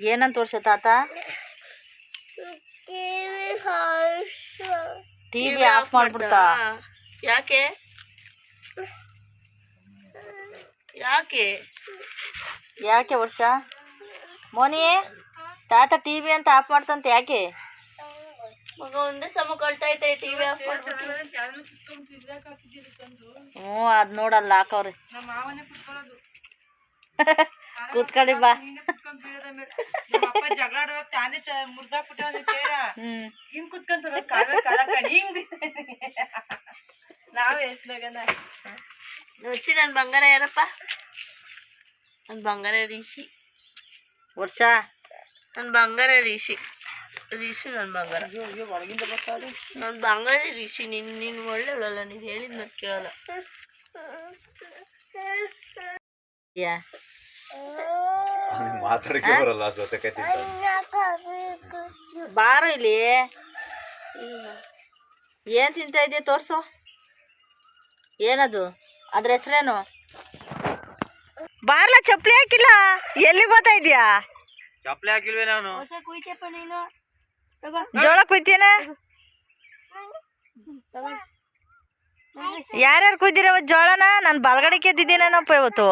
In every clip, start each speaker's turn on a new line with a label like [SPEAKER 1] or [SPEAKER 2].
[SPEAKER 1] ಏನಂತ ತೋರ್ಸ ತಾತ? ಟಿವಿ ಆಫ್ ಮಾಡ್ಬಿಡ್ತಾ?
[SPEAKER 2] ಯಾಕೆ? ಯಾಕೆ?
[SPEAKER 1] ಯಾಕೆ ವರ್ಷ? ಮೋನಿ ತಾತ ಟಿವಿ ಅಂತ ಆಫ್ ಮಾಡ್ತಂತ ಯಾಕೆ?
[SPEAKER 2] ಮಗ ಒಂದೇ ಸಮ ಕಳ್ತೈತೆ ಟಿವಿ ಆಫ್ ಮಾಡ್ಬಿಟ್ಟು.
[SPEAKER 1] ಹ್ಞೂ ಅದು ನೋಡಲ್ಲ ಹಾಕವ್ರಿ. ನಮ್ಮ ಬಾ ಹ್ಮ್
[SPEAKER 2] ಹಿಂಗ್ ಬಾ. ಹಿಂಗ್ ನಾವೇ ಎಷ್ಟಾಗನ ಋಷಿ ನನ್ ಬಂಗಾರ ಯಾರಪ್ಪ? ನನ್ ಬಂಗಾರ ರಿಷಿ.
[SPEAKER 1] ವರ್ಷ
[SPEAKER 2] ನನ್ ಬಂಗಾರ ರಿಷಿ. ರಿಷಿ ನನ್ ಬಂಗಾರ. ನನ್ ಬಂಗಾರ ರಿಷಿ ನೀನ್ ನೀನ್ ಒಳ್ಳೆವಳಲ್ಲ ನೀನ್ ಹೇಳಿದ್ ಮತ್ ಕೇಳಲ್ಲ.
[SPEAKER 1] ಯಾ.
[SPEAKER 3] ಮಾತಾಡಕ್ಕೆ ಬರಲ್ಲ ಜೊತೆ
[SPEAKER 1] ಬಾರ ಇಲ್ಲಿ. ಏನ್ ತಿಂತ ಇದೆಯಾ ತೋರ್ಸು. ಏನದು? ಅದ್ರ ಹೆಸ್ರೇನು? ಬಾರ್ಲ ಚಪ್ಪಲಿ ಹಾಕಿಲ್ಲ? ಎಲ್ಲಿ ಹೋಗ್ತಾ ಇದೀಯಾ?
[SPEAKER 3] ಚಪ್ಪಲಿ ಹಾಕಿಲ್ವೇ ನಾನು?
[SPEAKER 1] ಜೋಳ ಕುಯ್ತೀನ ಯಾರ್ಯಾರು ಕುಯ್ದಿರ ಜೋಳನ? ನಾನು ಬಲಗಡೆ ಕೆದ್ದಿದ್ದೀನಪ್ಪ ಇವತ್ತು.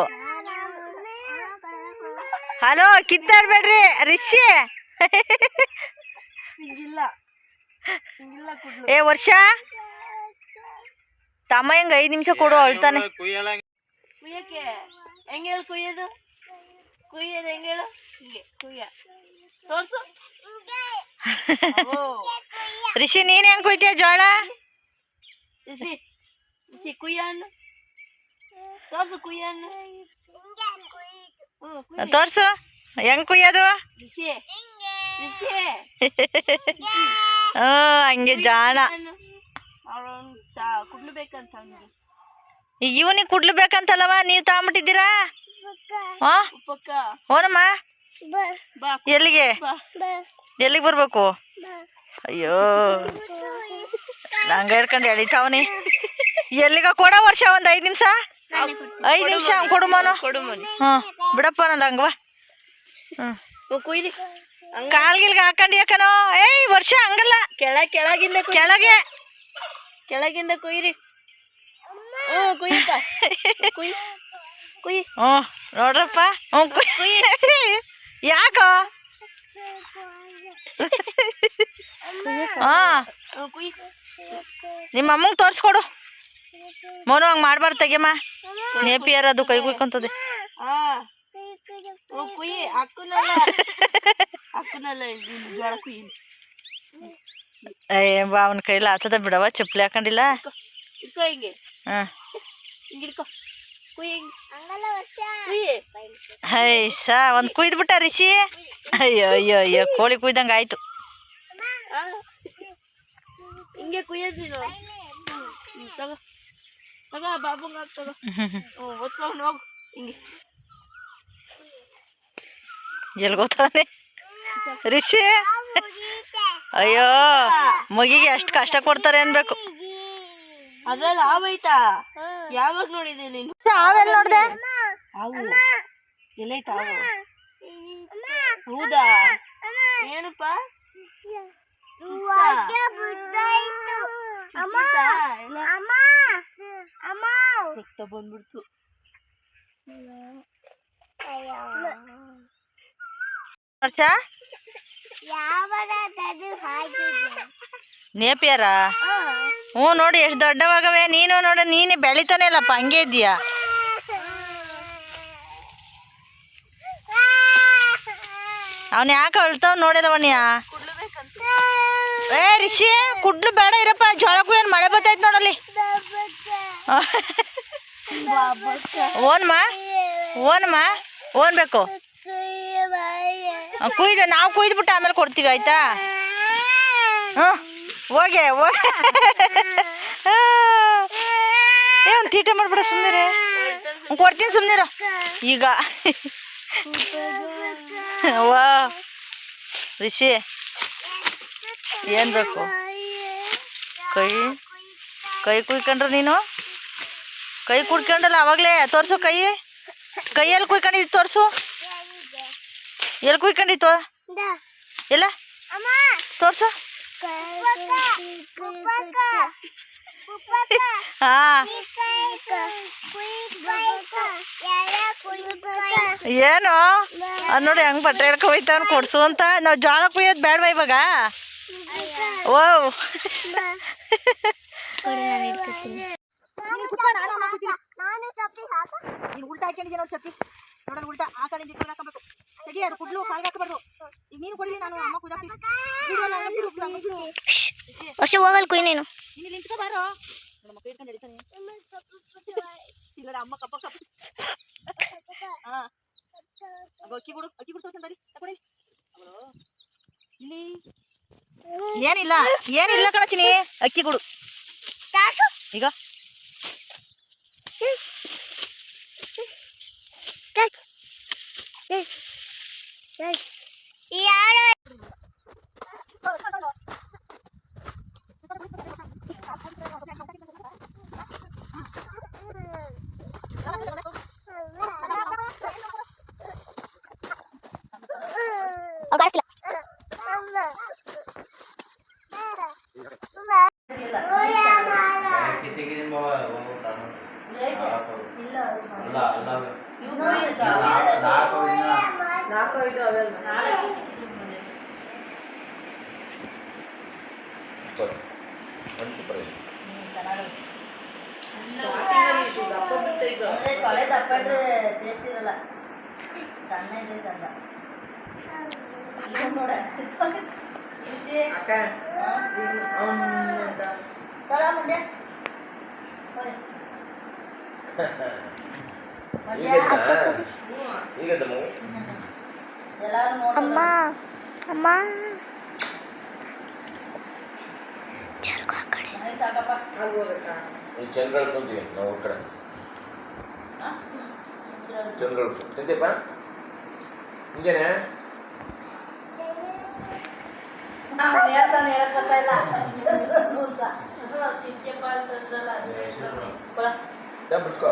[SPEAKER 1] ಹಲೋ ಕಿತ್ತಾಡ್ಬೇಡ್ರಿ ರಿಷಿ. ಏ ವರ್ಷ. ತಮ್ಮ ಹೆಂಗ ಐದ್ ನಿಮಿಷ ಕೊಡು ಅಳ್ತಾನೆ.
[SPEAKER 3] ಕುಯ್ಯಲ್ಲ
[SPEAKER 2] ಕುಯ್ಯಕ್ಕೆ. ಹೆಂಗ್ ಹೇಳು ಕುಯ್ಯೋದು? ಕುಯ್ಯೋದು ಹೆಂಗ್ ಹೇಳು? ಹಿಂಗೆ ಕುಯ್ಯ. ತೋರ್ಸು.
[SPEAKER 1] ರಿಷಿ ನೀನ್ ಹೆಂಗ್ ಕುಯ್ತೀಯ ಜೋಳ?
[SPEAKER 2] ಕುಯ್ಯ ಅನ್ನು ತೋರ್ಸು ಕುಯ್ಯ ಅನ್ನು ಹ್ಞೂ ಕುಯ್ಯ
[SPEAKER 1] ತೋರ್ಸು. ಹೆಂಗ್ ಕುಯ್ಯೋದು? ಹಂಗೆ. ಜಾಣ. ಈಗ ಇವನಿಗೆ ಕುಡ್ಲು ಬೇಕಂತಲ್ಲವ ನೀವು ತಗೊಂಬಿಟ್ಟಿದ್ದೀರಾ ಹಾ?
[SPEAKER 2] ಬಾ.
[SPEAKER 1] ಎಲ್ಲಿಗೆ?
[SPEAKER 2] ಬಾ.
[SPEAKER 1] ಎಲ್ಲಿಗೆ ಬರ್ಬೇಕು? ಅಯ್ಯೋ. ನಂಗೆ ಹೇಳ್ಕೊಂಡು ಎಳಿತಾವನಿ. ಎಲ್ಲಿಗ ಕೊಡ ವರ್ಷ ಒಂದು ಐದು ನಿಮಿಷ? ಐದು ನಿಮಿಷ ಕೊಡುಮನು ಮೋನು.
[SPEAKER 2] ಕೊಡು ಮನಿ.
[SPEAKER 1] ಹ್ಞೂ ಬಿಡಪ್ಪ ನಂದು ಹಂಗ ಹ್ಞೂ
[SPEAKER 2] ಕುಯ್ರಿ
[SPEAKER 1] ಕಾಲ್ಗಿಲ್ಗೆ ಹಾಕೊಂಡು ಯಾಕನೋ ಏಯ್ ವರ್ಷ ಹಂಗಲ್ಲ.
[SPEAKER 2] ಕೆಳ ಕೆಳಗಿಂದ
[SPEAKER 1] ಕೆಳಗೆ.
[SPEAKER 2] ಕೆಳಗಿಂದ ಕುಯ್ರಿ ಹ್ಞೂ ಕುಯ್ಯಪ್ಪ ಕುಯ್ ಕುಯ್.
[SPEAKER 1] ಹ್ಞೂ ನೋಡ್ರಪ್ಪ. ಹ್ಞೂ ಕುಯ್. ಯಾಕೋ? ಹಾಂ. ನಿಮ್ಮ ಅಮ್ಮಂಗೆ ತೋರಿಸ್ಕೊಡು. ಮೋನು ಹಂಗೆ ಮಾಡ್ಬಾರ್ದು ತೆಗಿಯಮ್ಮ. ನೇಪಿಯರ್ ಅದು ಕೈ ಕುಯ್ಕೊಂತದೆ.
[SPEAKER 2] ಹಾ. ಹ್ಞೂ ಕುಯ್ ಅಕ್ಕನಲ್ಲ ಅಕ್ಕನಲ್ಲ ಇದು ಜೋಳ ಕುಯ್
[SPEAKER 1] ಏ ಬಾ ಅವನ ಕೈಲಿ ಆತದ ಬಿಡವ ಚಪ್ಪಲಿ ಹಾಕೊಂಡಿಲ್ಲ
[SPEAKER 2] ಇಟ್ಕೋ ಹಿಂಗೆ
[SPEAKER 1] ಹಾಂ
[SPEAKER 2] ಹಿಂಗೆ ಇಟ್ಕೋ ಕುಯ್ ಹಿಂಗೆ ಕುಯ್
[SPEAKER 1] ಹೈ ಸಾ ಒಂದು ಕುಯ್ದ್ಬಿಟ್ಟ ರಿಷಿ ಅಯ್ಯೋ ಅಯ್ಯೋ ಅಯ್ಯೋ ಕೋಳಿ ಕುಯ್ದಂಗೆ ಆಯ್ತು.
[SPEAKER 2] ಹಿಂಗೆ ಕುಯ್ಯೋದು ನೀನು ಹ್ಞೂ ತಗೋ ತಗೋ ಬಾಬುಂಗ ತಗೋ ಹೊತ್ಕೊಂಡು ಹೋಗು ಹಿಂಗೆ
[SPEAKER 1] ಎಲ್ಲಿ ಗೊತ್ತಾನೆ ರಿಷಿ? ಅಯ್ಯೋ ಮಗಿಗೆ ಎಷ್ಟು ಕಷ್ಟ ಕೊಡ್ತಾರೆ ಅನ್ಬೇಕು.
[SPEAKER 2] ಅದ್ರಲ್ಲಿ ಆವೈತಾ ಯಾವಾಗ ನೋಡಿದೆ ನೀನು?
[SPEAKER 1] ಆವೆಲ್ಲ ನೋಡ್ದೆ?
[SPEAKER 2] ಹಾವು. ಎಲ್ಲೈತಾ ಹಾವು? ಹೌದಾ? ಏನಪ್ಪ? ಬಂದ್ಬಿಡ್ತು.
[SPEAKER 1] ವರ್ಷ? ನೇಪಿಯರ? ಹ್ಞೂ ನೋಡಿ ಎಷ್ಟು ದೊಡ್ಡವಾಗವೆ. ನೀನು ನೋಡ ನೀನೇ ಬೆಳಿತಾನೆ ಇಲ್ಲಪ್ಪ ಹಂಗೆ ಇದೀಯಾ ಅವನು ಯಾಕೆ ಅಳ್ತಾವ್ ನೋಡಿಲ್ಲವಣ್ಯ ಏ ರಿಷಿ ಕುಡ್ಲು ಬೇಡ ಇರಪ್ಪ ಜೋಳಕ್ಕೂ ಏನು ಮಳೆ ಬರ್ತೈತೆ ನೋಡಲ್ಲಿ. ಓನ್ಮ? ಓನ್ಮ? ಓನ್ ಬೇಕು ಕುಯ್ದು, ನಾವು ಕುಯ್ದುಬಿಟ್ಟು ಆಮೇಲೆ ಕೊಡ್ತೀವಿ, ಆಯ್ತಾ? ಹ್ಞೂ ಹೋಗೆ ಹೋಗೆ. ಒಂದು ತೀಟೆ ಮಾಡ್ಬಿಡ ಸುಮ್ಮನೆ ಕೊಡ್ತೀನಿ ಸುಮ್ಮನೆ ಈಗ. ವಾ. ಋಷಿ ಏನು ಬೇಕು? ಕೈ ಕೈ ಕುಯ್ಕೊಂಡ್ರೆ ನೀನು? ಕೈ ಕುಡ್ಕೊಂಡಲ್ಲ, ಅವಾಗಲೇ ತೋರಿಸು ಕೈ. ಕೈಯಲ್ಲಿ ಕುಯ್ಕೊಂಡಿದ್ದು ತೋರಿಸು. ಎಲ್ಲಿ ಕುಯ್ಕೊಂಡಿತ್ತು? ಎಲ್ಲ? ತೋರ್ಸು. ಹಾ. ಏನು? ಅದು ನೋಡಿ ಹಂಗ ಬಟ್ಟೆ ಹೇಳ್ಕೊ ಹೋಯ್ತಾವ್ ಕೊಡ್ಸು ಅಂತ. ನಾವು ಜೋಳ ಕುಯ್ಯೋದು ಬೇಡವಾ ಇವಾಗ? ಓ.
[SPEAKER 4] ನೀನು ಉಲ್ಟಾ ಹಾಕೊಂಡಿದ್ದೀನಿ ನೋಡಿ ಚಪ್ಪಿ ನೋಡೋಣ ಉಲ್ಟಾ. ಆ ಕಡೆ ತೆಗಿ ಅದು ಕುಡ್ಲು ಕಾಲ್ಗೆ ಹಾಕಬಾರ್ದು. ಈಗ ನೀನು ಕೊಡಿಲಿ ನಾನು ಅಮ್ಮ ಬಿಡು ನಾನು ಅಲ್ಲ, ಬಿಡು, ಬಿಡು, ಅಮ್ಮ ಬಿಡು.
[SPEAKER 5] ವರ್ಷ ಹೋಗಲ್ ಕುಯ್ ನೀನು.
[SPEAKER 4] ನೀನು ನಿಂತ್ಕೊ ಬಾರೋ. ನಮ್ಮ ಮಕ್ಕ ಇಟ್ಕೊಂಡು ಹಿಡಿತಾನೆ ಇಲ್ಲ ಅಮ್ಮ ಕಪ್ಪ ಕಪ್ಪ. ಹಾ. ಅಕ್ಕಿ ಬಿಡು ಅಕ್ಕಿ ಬಿಡು ಬರೀ. ತಗೊಳ್ಳಿ ಇಲ್ಲಿ. ಏನಿಲ್ಲ ಏನಿಲ್ಲ ಕಣಚಿನಿ. ಅಕ್ಕಿ ಕೊಡು. ಈಗ. Guys. Yeah.
[SPEAKER 1] Oh, guys, ತೊಳೆ ದಪ್ಪ ಇದ್ರೆ ಟೇಸ್ಟ್ ಇರಲ್ಲ ಸಣ್ಣ ಇದ್ರೆ ಚಂದ ನೋಡ ತೊಳ ಮುಂದೆ ಹೋಯ್. ಮಂಡ್ಯ. ಎಲ್ಲಾರು
[SPEAKER 5] ಅಮ್ಮ
[SPEAKER 1] ನೋಡ್ತಾರೆ
[SPEAKER 5] ಅಮ್ಮ
[SPEAKER 1] ನನಗೆ ಸಾಕಪ್ಪ
[SPEAKER 3] ಚಂದ್ರಗಳು ತಂತೀವಿ ನಾವು ಊರ್ ಕಡೆ
[SPEAKER 1] ಹಾ?
[SPEAKER 3] ಚಂದ್ರಗಳು ತಿಂತೀಪ್ಪ ಮುಂಜಾನೆ
[SPEAKER 1] ಅವ್ನು ಹೇಳ್ತಾನೆ ಹೇಳಕ್ ಬರ್ತಾ ಇಲ್ಲ ಚಂದ್ರನು ಅಂತ
[SPEAKER 2] ತಿಂತ್ಯಪ್ಪ ಅಂತಂದ್ರಲ್ಲ
[SPEAKER 1] ಕೊಡ.
[SPEAKER 3] ಯಾ ಬಿಡ್ಸ್ಕೋ